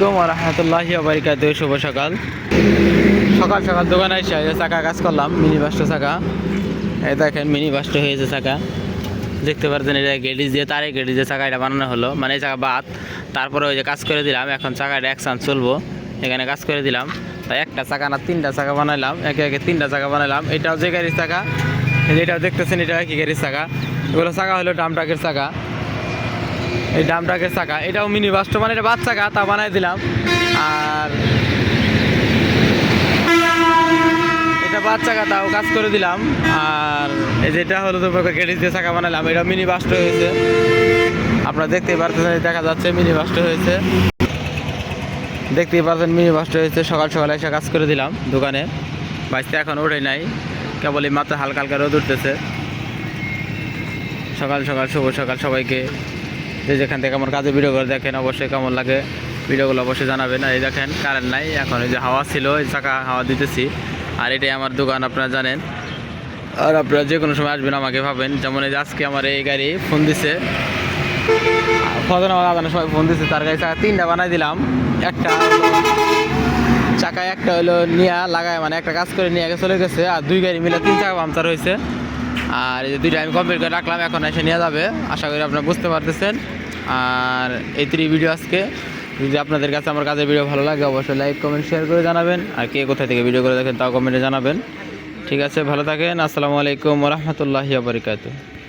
আসসালামাইকুম রহমতুল্লাহি বারিকাত শুভ সকাল। সকাল সকাল দোকানে এসে চাকা কাজ করলাম, মিনি বাসটা চাকা। এই দেখেন, মিনি বাসটা হয়েছে চাকা। দেখতে পারছেন এটা গেডিজ দিয়ে তারে গেডিজ দিয়ে চাকা এটা বানানো হলো। মানে এই চাকা বাদ। তারপরে ওই যে কাজ করে দিলাম, এখন চাকাটা এক চান্স চলবো। এখানে কাজ করে দিলাম। তাই একটা চাকা না, তিনটা চাকা বানাইলাম। একে একে তিনটা চাকা বানাইলাম। এটাও যে গাড়ির চাকা। এটাও দেখতেছেন, এটা কি গাড়ির চাকা। এগুলো চাকা হলো ডাম ট্রাকের চাকা। এই ডাম ট্রাকের চাকা এটাও মিনি বাসটা মানে এটা বাদ চাকা তা বানাই দিলাম। আর এটা বাদ চাকা তাও কাজ করে দিলাম। আর এই যেটা হলো তো গেড়ি দিয়ে চাকা বানালাম এটা মিনি বাসটা হয়েছে। আপনারা দেখতেই পারতেছেন দেখা যাচ্ছে মিনি বাসটা হয়েছে। দেখতেই পারছেন মিনি বাসটা হয়েছে। সকাল সকালে এসে কাজ করে দিলাম দোকানে। বাইসতে এখন ওঠে নাই। কেবল এই মাত্র হালকা হালকা রোদ উঠতেছে। সকাল সকাল, শুভ সকাল সবাইকে। যে যেখান থেকে আমার কাজে ভিডিও করে দেখেন, অবশ্যই কেমন লাগে ভিডিওগুলো অবশ্যই জানাবেন। আর এই দেখেন কারেন্ট নাই, এখন এই যে হাওয়া ছিল, এই চাকা হাওয়া দিতেছি। আর এটাই আমার দোকান, আপনারা জানেন। আর আপনারা যে কোনো সময় আসবেন, আমাকে ভাবেন। যেমন এই আজকে আমার এই গাড়ি ফোন দিছে। ফজন আমার সময় ফোন দিছে, তার গাড়ি চাকা তিনটা বানাই দিলাম। একটা চাকা, একটা হলো নিয়ে লাগায় মানে একটা কাজ করে নিয়ে চলে গেছে, আর দুই গাড়ি মিলে তিন চাকা পাংচার হয়েছে। আর এই দুইটা আমি কমপ্লিট করে রাখলাম, এখন এসে নিয়ে যাবে। আশা করি আপনারা বুঝতে পারতেছেন। আর এই ত্রি ভিডিও আজকে। যদি আপনাদের কাছে আমার কাজের ভিডিও ভালো লাগে, অবশ্যই লাইক কমেন্ট শেয়ার করে জানাবেন। আর কে কোথায় থেকে ভিডিও করে দেখেন, তাও কমেন্টে জানাবেন। ঠিক আছে, ভালো থাকেন। আসসালামু আলাইকুম রহমতুল্লাহ বারিকাতু